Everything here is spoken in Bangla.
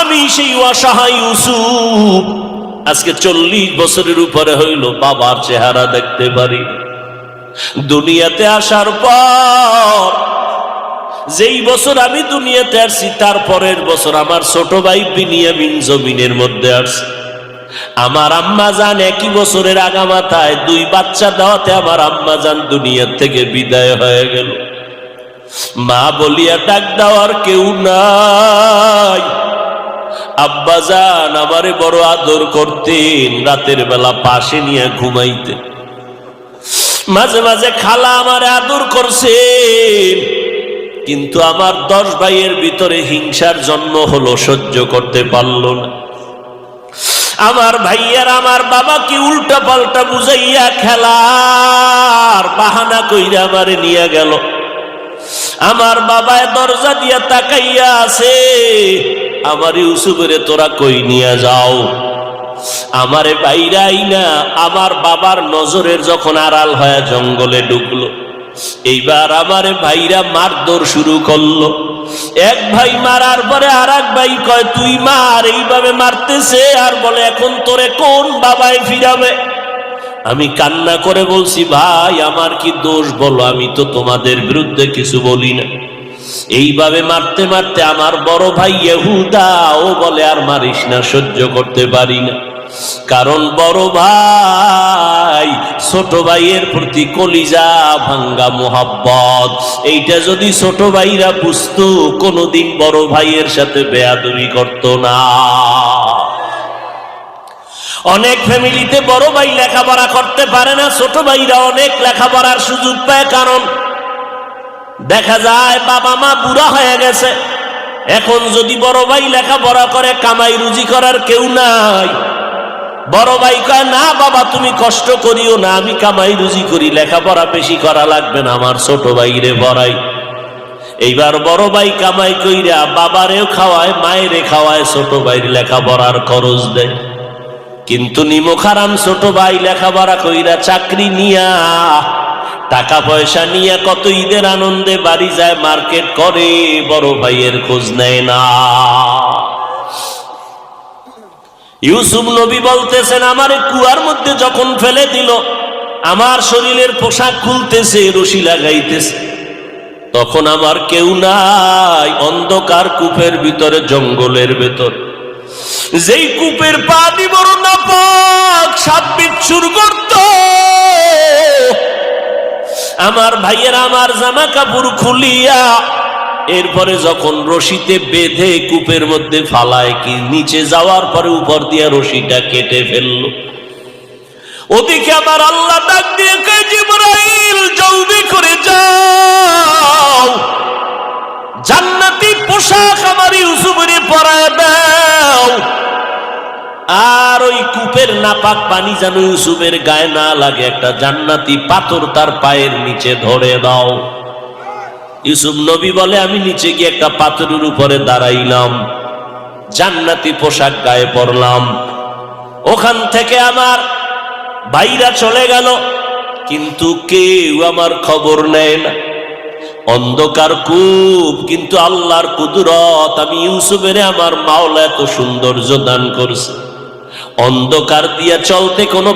আমি সেই অসহায় ইউসুফ। আজকে চল্লিশ বছরের উপরে হইল বাবার চেহারা দেখতে পারি। দুনিয়াতে আসার পর, যেই বছর আমি দুনিয়াতে আসছি, তার পরের বছর আমার ছোট ভাই বিনিয়ামিন জমিনের মধ্যে আসছে। আমার আম্মা জান একই বছরের আগামাথায় দুই বাচ্চা দেওয়াতে আমার আম্মা জান দুনিয়ার থেকে বিদায় হয়ে গেল। মা বলিয়া, ডাক দেওয়ার কেউ নাই। আব্বা জান আমারে বড় আদর করতেন, রাতের বেলা পাশে নিয়ে ঘুমাইতেন। মাঝে মাঝে খালা আমার আদর করছে কিন্তু আমার দশ ভাইয়ের ভিতরে হিংসার জন্ম হলো, সহ্য করতে পারল না। আমার ভাইয়ার আমার বাবাকে উল্টা পাল্টা বুঝাইয়া খেলার বাহানা কইরা আমারে নিয়ে গেল। আমার বাবায় দরজা দিয়া তাকাইয়া আছে আমার ইউসুফেরে তোরা কই নিয়ে যাও? আমারে বাইরাই না, আমার বাবার নজরের যখন আড়াল হয়ে জঙ্গলে ঢুকলো, এইবার আমারে ভাইরা মারধর শুরু করল। এক ভাই মারার পরে আর এক ভাই কয়, তুই মার, এইভাবে মারতেছে, আর বলে, এখন তোরে কোন বাবায় ফিরাবে? আমি কান্না করে বলছি, ভাই, আমার কি দোষ বলো? আমি তো তোমাদের বিরুদ্ধে কিছু বলি না। এইভাবে মারতে মারতে আমার বড় ভাই ইহুদা, ও বলে আর মারিস না, সহ্য করতে পারি না। কারণ বড় ভাই ছোট ভাইয়ের প্রতি কলিজা ভাঙ্গা মোহাব্বত। এইটা যদি ছোট ভাইরা বুঝতো, কোনোদিন বড় ভাইয়ের সাথে বেয়াদবি করতো না। অনেক ফ্যামিলিতে বড় ভাই লেখাপড়া করতে পারে না, ছোট ভাইরা অনেক লেখাপড়ার সুযোগ পায়। কারণ দেখা যায় বাবা মা বুড়া হয়ে গেছে। এখন যদি বড় ভাই লেখাপড়া করে, কামাই রুজি করার কেউ নাই। বড় ভাই কয়, না বাবা, তুমি কষ্ট করিও না, আমি কামাই রুজি করি, লেখাপড়া বেশি করা লাগবে না আমার ছোট ভাইরে বড়াই। এইবার বড় ভাই কামাই কইরা বাবারেও খাওয়ায়, মায়েরে খাওয়ায়, ছোট ভাইয়ের লেখাপড়ার খরচ দেয়। কিন্তু নিমখারাম ছোট ভাই লেখাপড়া কইরা চাকরি নিয়া টাকা পয়সা নিয়ে কত ঈদের আনন্দে বাড়ি যায়, মার্কেট করে, বড় ভাইয়ের খোঁজ নেয় না। ইউসুফ নবী বলতেছেন, আমারে কুয়ার মধ্যে যখন ফেলে দিল, আমার শরীরের পোশাক খুলতেছে, রশি লাগাইতেছে। তখন আমার কেউ নাই, অন্ধকার কূপের ভিতরে, জঙ্গলের ভেতর। যেই কূপের পা বড় নাপাক সাপ বিচ্ছুর করত আমার ভাইয়ের আমার জামা কাপড় খুলিয়া, এরপরে যখন রশিতে বেঁধে কূপের মধ্যে ফালায় কি, নিচে যাওয়ার পরে উপর দিয়া রশিটা কেটে ফেলল। ওদিকে আমার আল্লাহ ডাক দিয়ে নাপাক পানি যেন ইউসুফের গায়ে না লাগে, একটা জান্নাতি পাথর তার পায়ের নিচে ধরে দাও। ইউসুফ নবী বলে, আমি নিচে গিয়ে একটা পাথরের উপরে দাঁড়াইলাম, জান্নাতি পোশাক গায়ে পরলাম। ওখান থেকে আমার ভাইরা চলে গেল, কিন্তু কেউ আমার খবর নেয় না। অন্ধকার কূপ, কিন্তু আল্লাহর কুদরত, আমি ইউসুফের আমার মাওলা এত সৌন্দর্য দান করছে। অন্ধকার দিয়া চলতে কোনো